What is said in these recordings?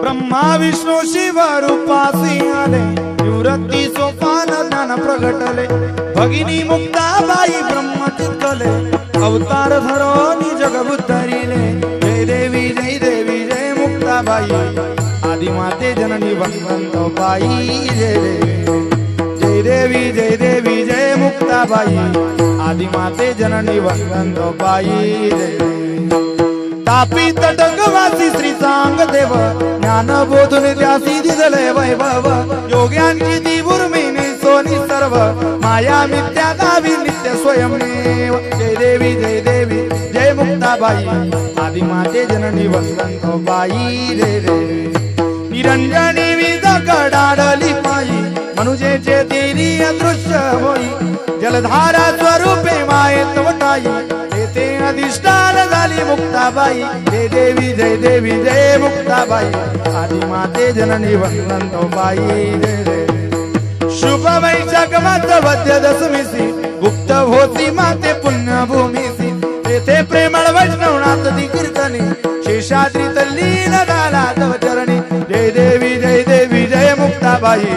ब्रह्मा विष्णू शिव रूपासी आले निवृत्ती सोपान ज्ञान प्रगटले भगिनी मुक्ताबाई ब्रह्म चित्तले अवतार धरोनी जग उद्धरिले जय देवी जय देवी जय मुक्ताबाई आदिमाते जननी भगवंत बाई जय देवी जय देवी जय देवी जय मुक्ताबाई आदिमाते जननी भगवंत बाई जय देवी। तापी तटकवासी श्री सांग देव ज्ञान बोधून त्यासी दिसले वैभव. योग्यांची ती उर्मिणी सोनी सर्व माया मिथ्या गावी नित्य स्वयंमेव जय देवी जय देवी जय मुक्ताबाई. आदि माते जननी वसंत बाई रे देवी. निरंजनी विध कडाडली पायी मनुजेचे देरी अदृश्य होई. जलधारा स्वरूपे मायेत वटाई. येथे अधिष्ठान झाली मुक्ताबाई. जय देवी जय देवी जय मुक्ताबाई. आदि माते जननी वंदंत बाई. जय देवी शुभ वैशाख मात वद्य दशमीसी गुप्त होती माते पुण्यभूमीसी तेथे प्रेमळ वैष्णवनाथ ती कीर्तनी. शेषाद्री तल्लीन झाला तव चरणी. जय देवी जय देवी जय मुक्ताबाई.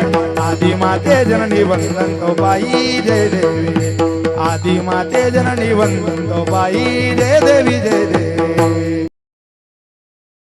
आदि माते जननी वंदंत बाई. जय देवी. आदि माते जननी वंदंत बाई जय देवी जय देवी